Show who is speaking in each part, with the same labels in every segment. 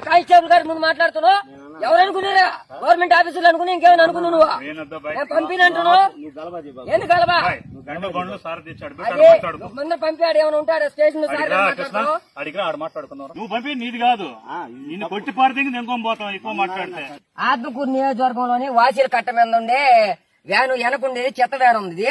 Speaker 1: Constable గారి ముందు మాట్లాడుతున్నావు? ఎవరు అనుకున్నారా గవర్నమెంట్ ఆఫీసులు అనుకుని ఇంకేమైనా అనుకున్నావు నువ్వు? నేను పంపినంటున్నావు
Speaker 2: మాట్లాడుకో.
Speaker 1: ముందు పంపాడు ఏమైనా ఉంటాడు స్టేషన్
Speaker 2: నువ్వు పంపి నీది కాదు. నిన్ను కొట్టి పారితే ఇంకో పోతాం ఎక్కువ మాట్లాడితే.
Speaker 1: ఆత్మకూరు నియోజకవర్గంలోని వాసీల కట్ట మీద ఉండే వ్యాను వెనకుండేది చెత్త వ్యాన్ ఉంది.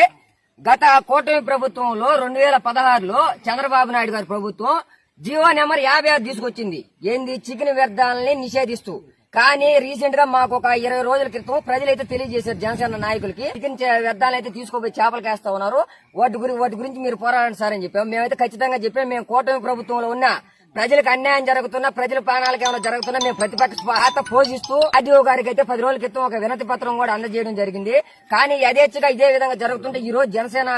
Speaker 1: గత కూటమి ప్రభుత్వంలో రెండు వేల పదహారులో చంద్రబాబు నాయుడు గారి ప్రభుత్వం జీవో నెంబర్ యాభై ఆరు తీసుకొచ్చింది. ఏంది? చికెన్ వ్యర్థాలని నిషేధిస్తూ. కానీ రీసెంట్గా మాకు ఒక ఇరవై రోజుల క్రితం ప్రజలైతే తెలియజేశారు జనసేన నాయకులకి. చికెన్ వ్యర్థాలైతే తీసుకుపోయి చేపలు వేస్తా ఉన్నారు. వాటి గురించి వాటి గురించి మీరు పోరాడండి సార్ అని చెప్పాం. మేమైతే ఖచ్చితంగా చెప్పాము మేము కూటమి ప్రభుత్వంలో ఉన్నా ప్రజలకు అన్యాయం జరుగుతున్నా ప్రజల ప్రాణాలకు ఏమైనా జరుగుతున్నా మేము ప్రతిపక్ష పాత్ర పోషిస్తూ ఆర్డీఓ గారికి అయితే పది రోజుల క్రితం ఒక వినతి పత్రం కూడా అందజేయడం జరిగింది. కానీ యథేచ్ఛగా ఇదే విధంగా జరుగుతుంటే ఈ రోజు జనసేన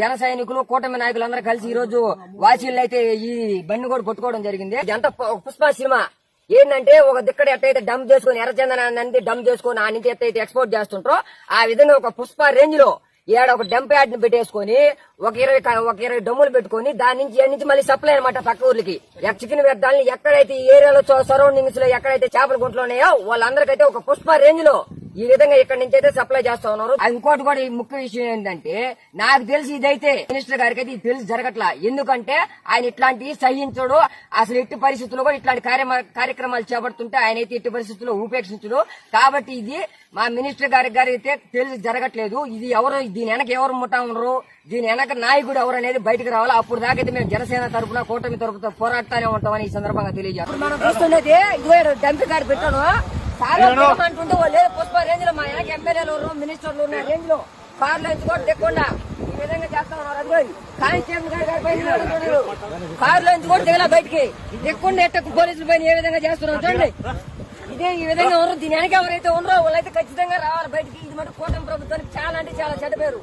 Speaker 1: జన సైనికులు కూటమి నాయకులు అందరూ కలిసి ఈ రోజు వాసీలు అయితే ఈ బండి కూడా కొట్టుకోవడం జరిగింది. ఇదంతా పుష్ప సినిమా. ఏంటంటే ఒక దిక్కడ ఎట్టయితే డంప్ చేసుకుని ఎర్రచందనాన్ని డంప్ చేసుకుని ఆ నుంచి ఎట్టయితే ఎక్స్పోర్ట్ చేస్తుంటారో ఆ విధంగా ఒక పుష్ప రేంజ్లో ఏడ ఒక డంప్ యార్డ్ని పెట్టేసుకొని ఒక ఇరవై ఒక ఇరవై డమ్ములు పెట్టుకొని దాని నుంచి నుంచి మళ్ళీ సప్లై అనమాట పక్క ఊర్లకి. చికెన్ వ్యర్థాలని ఎక్కడైతే ఈ ఏరియాలో సరౌండింగ్స్లో ఎక్కడైతే చేపల గుంటలు ఉన్నాయో వాళ్ళందరికైతే ఒక పుష్ప రేంజ్లో ఈ విధంగా ఇక్కడ నుంచి అయితే సప్లై చేస్తా ఉన్నారు. ఇంకోటి కూడా ముఖ్య విషయం ఏంటంటే నాకు తెలిసి ఇదైతే మినిస్టర్ గారికి అయితే ఇది తెలిసి జరగట్లా. ఎందుకంటే ఆయన ఇట్లాంటివి సహించడు. అసలు ఎట్టి పరిస్థితుల్లో కూడా ఇట్లాంటి కార్యక్రమాలు చేపడుతుంటే ఆయన అయితే ఎట్టి పరిస్థితుల్లో ఉపేక్షించడు. కాబట్టి ఇది మా మినిస్టర్ గారి గారి అయితే తెలిసి జరగట్లేదు. ఇది ఎవరు దీని వెనక ఎవరు ముఠా ఉన్నారు దీని వెనక నాయకుడు ఎవరు అనేది బయటకు రావాలి. అప్పుడు దాకైతే మేము జనసేన తరపున కూటమి తరపున పోరాడుతూనే ఉంటామని ఈ సందర్భంగా తెలియజేస్తాం మనం చూస్తున్నది ఇదిగో డంప్ కార్డు పెట్టాను అంటుంటే ఏదో పుష్ప రేంజ్లో మా వెనక ఎమ్మెల్యేలు మినిస్టర్లు ఉన్న రేంజ్లో కార్లు కూడా దిగకుండా ఈ విధంగా చేస్తా ఉన్నారు. అదిగో కానిస్టేబుల్ గారి. కార్లో దిగలా బయటికి. దిగకుండా ఎట్ట పోలీసుల పైన ఏ విధంగా చేస్తున్నారు చూడండి. ఇదే ఈ విధంగా ఉన్నారు దీని వెనక ఎవరైతే ఉన్నారో వాళ్ళైతే ఖచ్చితంగా రావాలి బయటికి. ఇది మటు కూటమి ప్రభుత్వానికి చాలా అంటే చాలా చెడ్డ పేరు.